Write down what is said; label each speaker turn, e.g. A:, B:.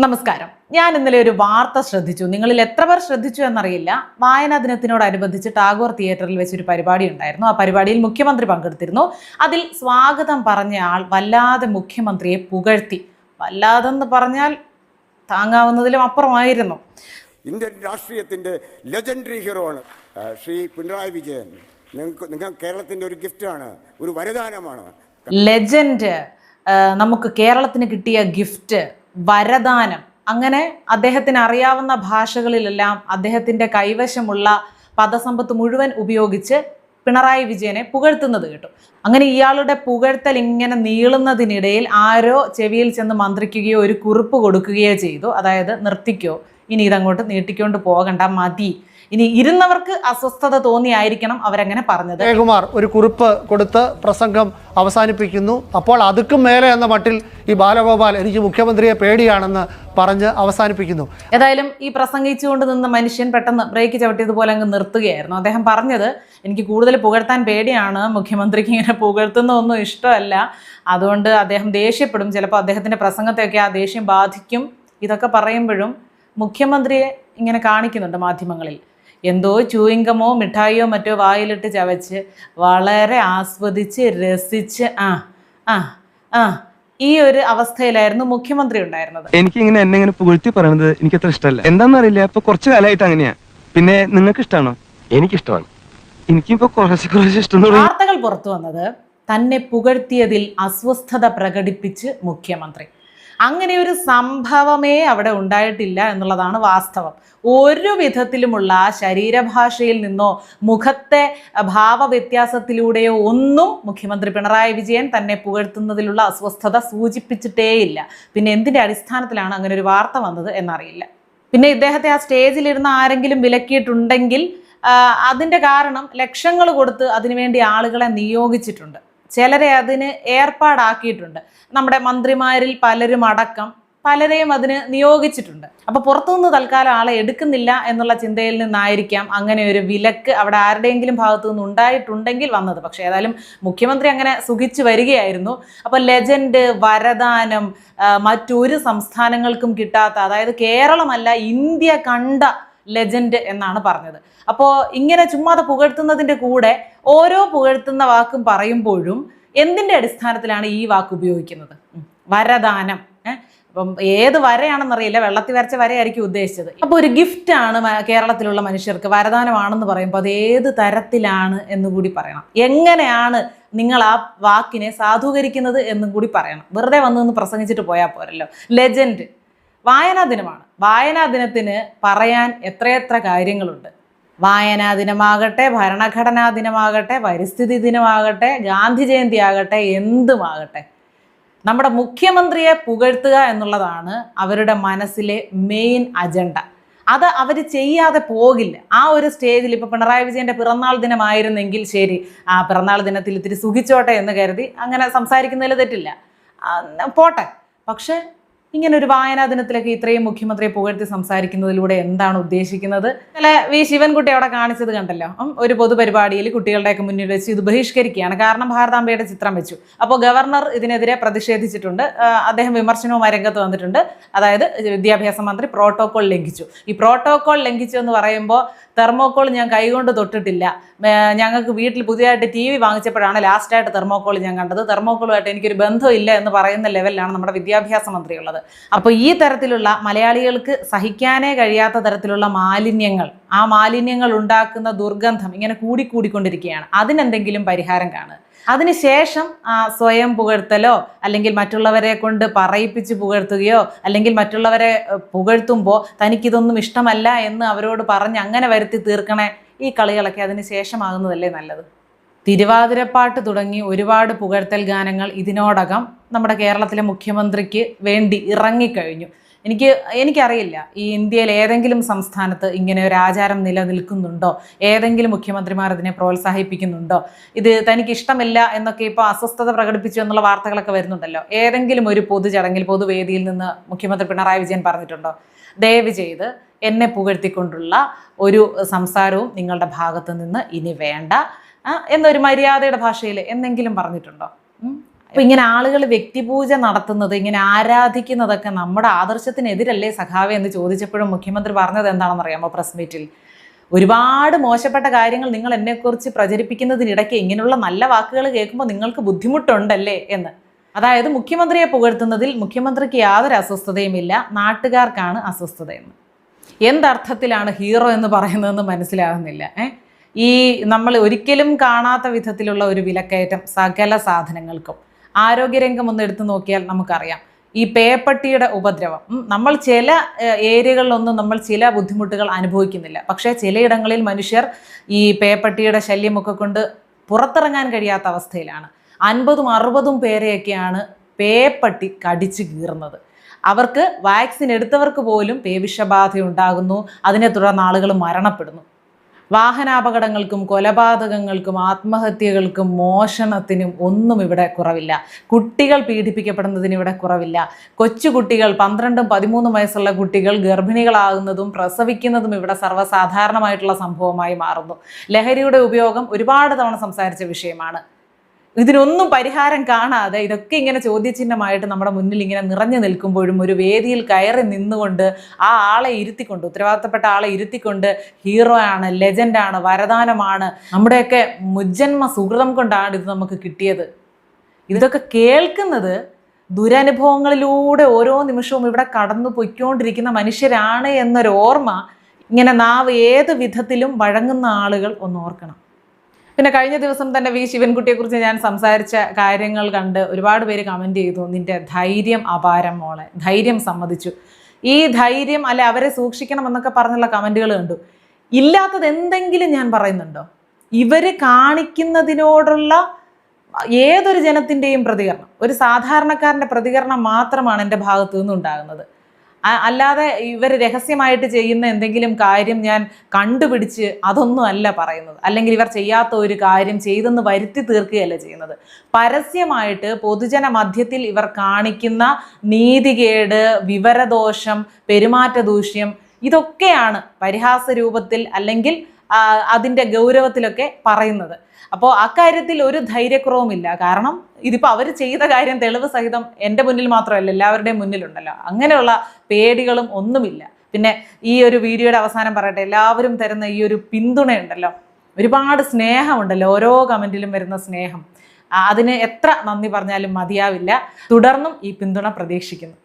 A: നമസ്കാരം. ഞാൻ ഇന്നലെ ഒരു വാർത്ത ശ്രദ്ധിച്ചു. നിങ്ങളിൽ എത്ര പേർ ശ്രദ്ധിച്ചു എന്നറിയില്ല. വായനാ ദിനത്തിനോടനുബന്ധിച്ച് ടാഗോർ തിയേറ്ററിൽ വെച്ചൊരു പരിപാടി ഉണ്ടായിരുന്നു. ആ പരിപാടിയിൽ മുഖ്യമന്ത്രി പങ്കെടുത്തിരുന്നു. അതിൽ സ്വാഗതം പറഞ്ഞ ആൾ വല്ലാതെ മുഖ്യമന്ത്രിയെ പുകഴ്ത്തി. വല്ലാതെന്ന് പറഞ്ഞാൽ താങ്ങാവുന്നതിലും അപ്പുറമായിരുന്നു.
B: ഇന്ത്യൻ രാഷ്ട്രീയത്തിന്റെ ലെജൻഡറി ഹീറോ ആണ് ശ്രീ പിണറായി വിജയൻ. നിങ്ങൾക്ക് നിങ്ങൾ കേരളത്തിന്റെ ഒരു ഗിഫ്റ്റാണ് ഒരു വരദാനമാണ്.
A: ലെജൻഡ് നമുക്ക് കേരളത്തിന് കിട്ടിയ ഗിഫ്റ്റ് വരദാനം. അങ്ങനെ അദ്ദേഹത്തിന് അറിയാവുന്ന ഭാഷകളിലെല്ലാം അദ്ദേഹത്തിന്റെ കൈവശമുള്ള പദസമ്പത്ത് മുഴുവൻ ഉപയോഗിച്ച് പിണറായി വിജയനെ പുകഴ്ത്തുന്നത് കേട്ടു. അങ്ങനെ ഇയാളുടെ പുകഴ്ത്തൽ ഇങ്ങനെ നീളുന്നതിനിടയിൽ ആരോ ചെവിയിൽ ചെന്ന് മന്ത്രിക്കുകയോ ഒരു കുറിപ്പ് കൊടുക്കുകയോ ചെയ്തു. അതായത് നിർത്തിക്കോ. ഇനി ഇതങ്ങോട്ട് നീട്ടിക്കൊണ്ട് പോകണ്ട മതി. ഇനി ഇരുന്നവർക്ക് അസ്വസ്ഥത തോന്നിയായിരിക്കണം അവരങ്ങനെ പറഞ്ഞത്.
C: ജയകുമാർ ഒരു കുറിപ്പ് കൊടുത്ത് പ്രസംഗം അവസാനിപ്പിക്കുന്നു. അപ്പോൾ അതുക്കും മേലെ എന്ന മട്ടിൽ ഈ ബാലഗോപാൽ എനിക്ക് മുഖ്യമന്ത്രിയെ പേടിയാണെന്ന് പറഞ്ഞ് അവസാനിപ്പിക്കുന്നു.
A: ഏതായാലും ഈ പ്രസംഗിച്ചുകൊണ്ട് നിന്ന മനുഷ്യൻ പെട്ടെന്ന് ബ്രേക്ക് ചവിട്ടിയതുപോലെ അങ്ങ് നിർത്തുകയായിരുന്നു. അദ്ദേഹം പറഞ്ഞത് എനിക്ക് കൂടുതൽ പുകഴ്ത്താൻ പേടിയാണ് മുഖ്യമന്ത്രിക്ക് ഇങ്ങനെ പുകഴ്ത്തുന്നതൊന്നും ഇഷ്ടമല്ല. അതുകൊണ്ട് അദ്ദേഹം ദേഷ്യപ്പെടും. ചിലപ്പോൾ അദ്ദേഹത്തിന്റെ പ്രസംഗത്തെയൊക്കെ ആ ദേഷ്യം ബാധിക്കും. ഇതൊക്കെ പറയുമ്പോഴും മുഖ്യമന്ത്രിയെ ഇങ്ങനെ കാണിക്കുന്നുണ്ട് മാധ്യമങ്ങളിൽ. എന്തോ ചൂയിങ്കമോ മിഠായിയോ മറ്റോ വായിലിട്ട് ചവച്ച് വളരെ ആസ്വദിച്ച് രസിച്ച് ആ ആ ആ ഈ ഒരു അവസ്ഥയിലായിരുന്നു മുഖ്യമന്ത്രി ഉണ്ടായിരുന്നത്.
D: എനിക്ക് ഇങ്ങനെ എന്നെ ഇങ്ങനെ പുകഴ്ത്തി പറയുന്നത് എനിക്ക് അത്ര ഇഷ്ടമല്ല. എന്താണെന്നറിയില്ല ഇപ്പൊ കുറച്ച് കാലമായിട്ട് അങ്ങനെയാ. പിന്നെ നിങ്ങൾക്ക് ഇഷ്ടമാണോ എനിക്കിഷ്ടമാണ്. എനിക്കിപ്പോ കുറച്ച് കുറച്ച് ഇഷ്ടം തുടങ്ങി
A: വാർത്തകൾ പുറത്തു വന്നത് തന്നെ പുകഴ്ത്തിയതിൽ അസ്വസ്ഥത പ്രകടിപ്പിച്ച് മുഖ്യമന്ത്രി. അങ്ങനെ ഒരു സംഭവമേ അവിടെ ഉണ്ടായിട്ടില്ല എന്നുള്ളതാണ് വാസ്തവം. ഒരു വിധത്തിലുമുള്ള ശരീരഭാഷയിൽ നിന്നോ മുഖത്തെ ഭാവവ്യത്യാസത്തിലൂടെയോ ഒന്നും മുഖ്യമന്ത്രി പിണറായി വിജയൻ തന്നെ പുകഴ്ത്തുന്നതിലുള്ള അസ്വസ്ഥത സൂചിപ്പിച്ചിട്ടേയില്ല. പിന്നെ എന്തിന്റെ അടിസ്ഥാനത്തിലാണ് അങ്ങനെ ഒരു വാർത്ത വന്നത് എന്നറിയില്ല. പിന്നെ ഇദ്ദേഹത്തെ ആ സ്റ്റേജിലിരുന്ന് ആരെങ്കിലും വിലക്കിയിട്ടുണ്ടെങ്കിൽ അതിന്റെ കാരണം ലക്ഷങ്ങൾ കൊടുത്ത് അതിനുവേണ്ടി ആളുകളെ നിയോഗിച്ചിട്ടുണ്ട്. ചിലരെ അതിന് ഏർപ്പാടാക്കിയിട്ടുണ്ട്. നമ്മുടെ മന്ത്രിമാരിൽ പലരും അടക്കം പലരെയും അതിന് നിയോഗിച്ചിട്ടുണ്ട്. അപ്പോൾ പുറത്തുനിന്ന് തൽക്കാലം ആളെ എടുക്കുന്നില്ല എന്നുള്ള ചിന്തയിൽ നിന്നായിരിക്കാം അങ്ങനെ ഒരു വിലക്ക് അവിടെ ആരുടെയെങ്കിലും ഭാഗത്തു നിന്ന് ഉണ്ടായിട്ടുണ്ടെങ്കിൽ വന്നത്. പക്ഷേ ഏതായാലും മുഖ്യമന്ത്രി അങ്ങനെ സുഖിച്ചു വരികയായിരുന്നു. അപ്പോൾ ലെജൻഡ് വരദാനം മറ്റൊരു സംസ്ഥാനങ്ങൾക്കും കിട്ടാത്ത അതായത് കേരളമല്ല ഇന്ത്യ കണ്ട ലെജൻഡ് എന്നാണ് പറഞ്ഞത്. അപ്പോൾ ഇങ്ങനെ ചുമ്മാതെ പുകഴ്ത്തുന്നതിന്റെ കൂടെ ഓരോ പുകഴ്ത്തുന്ന വാക്കും പറയുമ്പോഴും എന്തിന്റെ അടിസ്ഥാനത്തിലാണ് ഈ വാക്ക് ഉപയോഗിക്കുന്നത്. വരദാനം? അപ്പം ഏത് വരയാണെന്നറിയില്ല വെള്ളത്തിൽ വരച്ച വരയായിരിക്കും ഉദ്ദേശിച്ചത്. അപ്പോൾ ഒരു ഗിഫ്റ്റ് ആണ് കേരളത്തിലുള്ള മനുഷ്യർക്ക് വരദാനമാണെന്ന് പറയുമ്പോൾ അത് ഏത് തരത്തിലാണ് എന്ന് കൂടി പറയണം. എങ്ങനെയാണ് നിങ്ങൾ ആ വാക്കിനെ സാധൂകരിക്കുന്നത് എന്നും കൂടി പറയണം. വെറുതെ വന്നു പ്രസംഗിച്ചിട്ട് പോയാൽ പോരല്ലോ. ലെജൻഡ് വായനാ ദിനമാണ്. വായനാ ദിനത്തിന് പറയാൻ എത്രയെത്ര കാര്യങ്ങളുണ്ട്. വായനാ ദിനമാകട്ടെ ഭരണഘടനാ ദിനമാകട്ടെ പരിസ്ഥിതി ദിനമാകട്ടെ ഗാന്ധി ജയന്തി ആകട്ടെ എന്തുമാകട്ടെ. നമ്മുടെ മുഖ്യമന്ത്രിയെ പുകഴ്ത്തുക എന്നുള്ളതാണ് അവരുടെ മനസ്സിലെ മെയിൻ അജണ്ട അത് അവർ ചെയ്യാതെ പോകില്ല. ആ ഒരു സ്റ്റേജിൽ ഇപ്പോൾ പിണറായി വിജയന്റെ പിറന്നാൾ ദിനമായിരുന്നെങ്കിൽ ശരി ആ പിറന്നാൾ ദിനത്തിൽ ഇത്തിരി സുഖിച്ചോട്ടെ എന്ന് കരുതി അങ്ങനെ സംസാരിക്കുന്നതിൽ തെറ്റില്ല. പോട്ടെ. പക്ഷേ ഇങ്ങനെ ഒരു വായനാ ദിനത്തിലൊക്കെ ഇത്രയും മുഖ്യമന്ത്രിയെ പുകഴ്ത്തി സംസാരിക്കുന്നതിലൂടെ എന്താണ് ഉദ്ദേശിക്കുന്നത്? അല്ല വി ശിവൻകുട്ടി അവിടെ കാണിച്ചത് കണ്ടല്ലോ. ഒരു പൊതുപരിപാടിയിൽ കുട്ടികളുടെയൊക്കെ മുന്നിൽ വെച്ച് ഇത് ബഹിഷ്കരിക്കുകയാണ്. കാരണം ഭാരതാംബയുടെ ചിത്രം വെച്ചു. അപ്പോൾ ഗവർണർ ഇതിനെതിരെ പ്രതിഷേധിച്ചിട്ടുണ്ട്. അദ്ദേഹം വിമർശനവുമായി രംഗത്ത് വന്നിട്ടുണ്ട്. അതായത് വിദ്യാഭ്യാസ മന്ത്രി പ്രോട്ടോകോൾ ലംഘിച്ചു. ഈ പ്രോട്ടോകോൾ ലംഘിച്ചു എന്ന് പറയുമ്പോൾ തെർമോക്കോൾ ഞാൻ കൈകൊണ്ട് തൊട്ടിട്ടില്ല. ഞങ്ങൾക്ക് വീട്ടിൽ പുതിയതായിട്ട് ടി വി വാങ്ങിച്ചപ്പോഴാണ് ലാസ്റ്റായിട്ട് തെർമോക്കോൾ ഞാൻ കണ്ടത്. തെർമോക്കോളുമായിട്ട് എനിക്കൊരു ബന്ധമില്ല എന്ന് പറയുന്ന ലെവലിലാണ് നമ്മുടെ വിദ്യാഭ്യാസ മന്ത്രി ഉള്ളത്. അപ്പോൾ ഈ തരത്തിലുള്ള മലയാളികൾക്ക് സഹിക്കാനേ കഴിയാത്ത തരത്തിലുള്ള മാലിന്യങ്ങൾ ആ മാലിന്യങ്ങൾ ഉണ്ടാക്കുന്ന ദുർഗന്ധം ഇങ്ങനെ കൂടിക്കൂടിക്കൊണ്ടിരിക്കുകയാണ് അതിനെന്തെങ്കിലും പരിഹാരം കാണുക. അതിനുശേഷം സ്വയം പുകഴ്ത്തലോ അല്ലെങ്കിൽ മറ്റുള്ളവരെ കൊണ്ട് പറയിപ്പിച്ച് പുകഴ്ത്തുകയോ അല്ലെങ്കിൽ മറ്റുള്ളവരെ പുകഴ്ത്തുമ്പോൾ തനിക്കിതൊന്നും ഇഷ്ടമല്ല എന്ന് അവരോട് പറഞ്ഞ് അങ്ങനെ വരുത്തി തീർക്കണേ ഈ കളികളൊക്കെ അതിന് ശേഷമാകുന്നതല്ലേ നല്ലത്? തിരുവാതിരപ്പാട്ട് തുടങ്ങി ഒരുപാട് പുകഴ്ത്തൽ ഗാനങ്ങൾ ഇതിനോടകം നമ്മുടെ കേരളത്തിലെ മുഖ്യമന്ത്രിക്ക് വേണ്ടി ഇറങ്ങിക്കഴിഞ്ഞു. എനിക്ക് എനിക്കറിയില്ല ഈ ഇന്ത്യയിൽ ഏതെങ്കിലും സംസ്ഥാനത്ത് ഇങ്ങനെ ഒരു ആചാരം നിലനിൽക്കുന്നുണ്ടോ? ഏതെങ്കിലും മുഖ്യമന്ത്രിമാർ ഇതിനെ പ്രോത്സാഹിപ്പിക്കുന്നുണ്ടോ? ഇത് തനിക്ക് ഇഷ്ടമില്ല എന്നൊക്കെ ഇപ്പോൾ അസ്വസ്ഥത പ്രകടിപ്പിച്ചു എന്നുള്ള വാർത്തകളൊക്കെ വരുന്നുണ്ടല്ലോ. ഏതെങ്കിലും ഒരു പൊതുചടങ്ങിൽ പൊതുവേദിയിൽ നിന്ന് മുഖ്യമന്ത്രി പിണറായി വിജയൻ പറഞ്ഞിട്ടുണ്ടോ? ദയവ് ചെയ്ത് എന്നെ പുകഴ്ത്തിക്കൊണ്ടുള്ള ഒരു സംസാരവും നിങ്ങളുടെ ഭാഗത്തു നിന്ന് ഇനി വേണ്ട എന്നൊരു മര്യാദയുടെ ഭാഷയിൽ എന്തെങ്കിലും പറഞ്ഞിട്ടുണ്ടോ? അപ്പൊ ഇങ്ങനെ ആളുകൾ വ്യക്തിപൂജ നടത്തുന്നത് ഇങ്ങനെ ആരാധിക്കുന്നതൊക്കെ നമ്മുടെ ആദർശത്തിനെതിരല്ലേ സഖാവെ എന്ന് ചോദിച്ചപ്പോഴും മുഖ്യമന്ത്രി പറഞ്ഞത് എന്താണെന്ന് അറിയാമോ പ്രസ് മീറ്റിൽ? ഒരുപാട് മോശപ്പെട്ട കാര്യങ്ങൾ നിങ്ങൾ എന്നെക്കുറിച്ച് പ്രചരിപ്പിക്കുന്നതിനിടയ്ക്ക് ഇങ്ങനെയുള്ള നല്ല വാക്കുകൾ കേൾക്കുമ്പോൾ നിങ്ങൾക്ക് ബുദ്ധിമുട്ടുണ്ടല്ലേ എന്ന്. അതായത് മുഖ്യമന്ത്രിയെ പുകഴ്ത്തുന്നതിൽ മുഖ്യമന്ത്രിക്ക് യാതൊരു അസ്വസ്ഥതയുമില്ല നാട്ടുകാർക്കാണ് അസ്വസ്ഥതയെന്ന് എന്തർത്ഥത്തിലാണ് ഹീറോ എന്ന് പറയുന്നതെന്ന് മനസ്സിലാകുന്നില്ല ഏ? ഈ നമ്മൾ ഒരിക്കലും കാണാത്ത വിധത്തിലുള്ള ഒരു വിലക്കയറ്റം സകല സാധനങ്ങൾക്കും. ആരോഗ്യരംഗം ഒന്ന് എടുത്തു നോക്കിയാൽ നമുക്കറിയാം. ഈ പേപ്പട്ടിയുടെ ഉപദ്രവം. നമ്മൾ ചില ഏരിയകളിലൊന്നും നമ്മൾ ചില ബുദ്ധിമുട്ടുകൾ അനുഭവിക്കുന്നില്ല. പക്ഷേ ചിലയിടങ്ങളിൽ മനുഷ്യർ ഈ പേപ്പട്ടിയുടെ ശല്യമൊക്കെ കൊണ്ട് പുറത്തിറങ്ങാൻ കഴിയാത്ത അവസ്ഥയിലാണ്. അൻപതും അറുപതും പേരെയൊക്കെയാണ് പേപ്പട്ടി കടിച്ചു കീറുന്നത്. അവർക്ക് വാക്സിൻ എടുത്തവർക്ക് പോലും പേവിഷബാധ ഉണ്ടാകുന്നു അതിനെ തുടർന്ന് ആളുകൾ മരണപ്പെടുന്നു. വാഹനാപകടങ്ങൾക്കും കൊലപാതകങ്ങൾക്കും ആത്മഹത്യകൾക്കും മോഷണത്തിനും ഒന്നും ഇവിടെ കുറവില്ല. കുട്ടികൾ പീഡിപ്പിക്കപ്പെടുന്നതിന് ഇവിടെ കുറവില്ല. കൊച്ചുകുട്ടികൾ പന്ത്രണ്ടും പതിമൂന്നും വയസ്സുള്ള കുട്ടികൾ ഗർഭിണികളാകുന്നതും പ്രസവിക്കുന്നതും ഇവിടെ സർവസാധാരണമായിട്ടുള്ള സംഭവമായി മാറുന്നു. ലഹരിയുടെ ഉപയോഗം ഒരുപാട് തവണ സംസാരിച്ച വിഷയമാണ്. ഇതിനൊന്നും പരിഹാരം കാണാതെ ഇതൊക്കെ ഇങ്ങനെ ചോദ്യചിഹ്നമായിട്ട് നമ്മുടെ മുന്നിൽ ഇങ്ങനെ നിറഞ്ഞു നിൽക്കുമ്പോഴും ഒരു വേദിയിൽ കയറി നിന്നുകൊണ്ട് ആ ആളെ ഇരുത്തിക്കൊണ്ട് ഉത്തരവാദിത്തപ്പെട്ട ആളെ ഇരുത്തിക്കൊണ്ട് ഹീറോ ആണ് ലെജൻഡാണ് വരദാനമാണ് നമ്മുടെയൊക്കെ മുജ്ജന്മ സുഹൃതം കൊണ്ടാണ് ഇത് നമുക്ക് കിട്ടിയത്. ഇതൊക്കെ കേൾക്കുന്നത് ദുരനുഭവങ്ങളിലൂടെ ഓരോ നിമിഷവും ഇവിടെ കടന്നു പൊയ്ക്കൊണ്ടിരിക്കുന്ന മനുഷ്യരാണ് എന്നൊരു ഓർമ്മ ഇങ്ങനെ നാവ് ഏത് വിധത്തിലും വഴങ്ങുന്ന ആളുകൾ ഒന്ന് ഓർക്കണം. പിന്നെ കഴിഞ്ഞ ദിവസം തന്നെ വി ശിവൻകുട്ടിയെക്കുറിച്ച് ഞാൻ സംസാരിച്ച കാര്യങ്ങൾ കണ്ട് ഒരുപാട് പേര് കമന്റ് ചെയ്തു. നിന്റെ ധൈര്യം അപാരം മോളെ. ധൈര്യം സമ്മതിച്ചു. ഈ ധൈര്യം അല്ലെ അവരെ സൂക്ഷിക്കണം എന്നൊക്കെ പറഞ്ഞുള്ള കമന്റുകൾ കണ്ടു. ഇല്ലാത്തത് എന്തെങ്കിലും ഞാൻ പറയുന്നുണ്ടോ? ഇവർ കാണിക്കുന്നതിനോടുള്ള ഏതൊരു ജനത്തിന്റെയും പ്രതികരണം. ഒരു സാധാരണക്കാരന്റെ പ്രതികരണം മാത്രമാണ് എന്റെ ഭാഗത്തു നിന്നുണ്ടാകുന്നത്. അല്ലാതെ ഇവർ രഹസ്യമായിട്ട് ചെയ്യുന്ന എന്തെങ്കിലും കാര്യം ഞാൻ കണ്ടുപിടിച്ച് അതൊന്നും അല്ല പറയുന്നത്. അല്ലെങ്കിൽ ഇവർ ചെയ്യാത്ത ഒരു കാര്യം ചെയ്തെന്ന് വരുത്തി തീർക്കുകയല്ല ചെയ്യുന്നത്. പരസ്യമായിട്ട് പൊതുജന മധ്യത്തിൽ ഇവർ കാണിക്കുന്ന നീതികേട് വിവരദോഷം പെരുമാറ്റ ദൂഷ്യം ഇതൊക്കെയാണ് പരിഹാസ രൂപത്തിൽ അല്ലെങ്കിൽ അതിന്റെ ഗൗരവത്തിലൊക്കെ പറയുന്നത്. അപ്പോൾ അക്കാര്യത്തിൽ ഒരു ധൈര്യക്കുറവുമില്ല. കാരണം ഇതിപ്പോൾ അവർ ചെയ്ത കാര്യം തെളിവ് സഹിതം എന്റെ മുന്നിൽ മാത്രമല്ല എല്ലാവരുടെയും മുന്നിലുണ്ടല്ലോ. അങ്ങനെയുള്ള പേടികളും ഒന്നുമില്ല. പിന്നെ ഈ ഒരു വീഡിയോയുടെ അവസാനം പറയട്ടെ എല്ലാവരും തരുന്ന ഈ ഒരു പിന്തുണയുണ്ടല്ലോ. ഒരുപാട് സ്നേഹമുണ്ടല്ലോ ഓരോ കമന്റിലും വരുന്ന സ്നേഹം. അതിന് എത്ര നന്ദി പറഞ്ഞാലും മതിയാവില്ല. തുടർന്നും ഈ പിന്തുണ പ്രതീക്ഷിക്കുന്നു.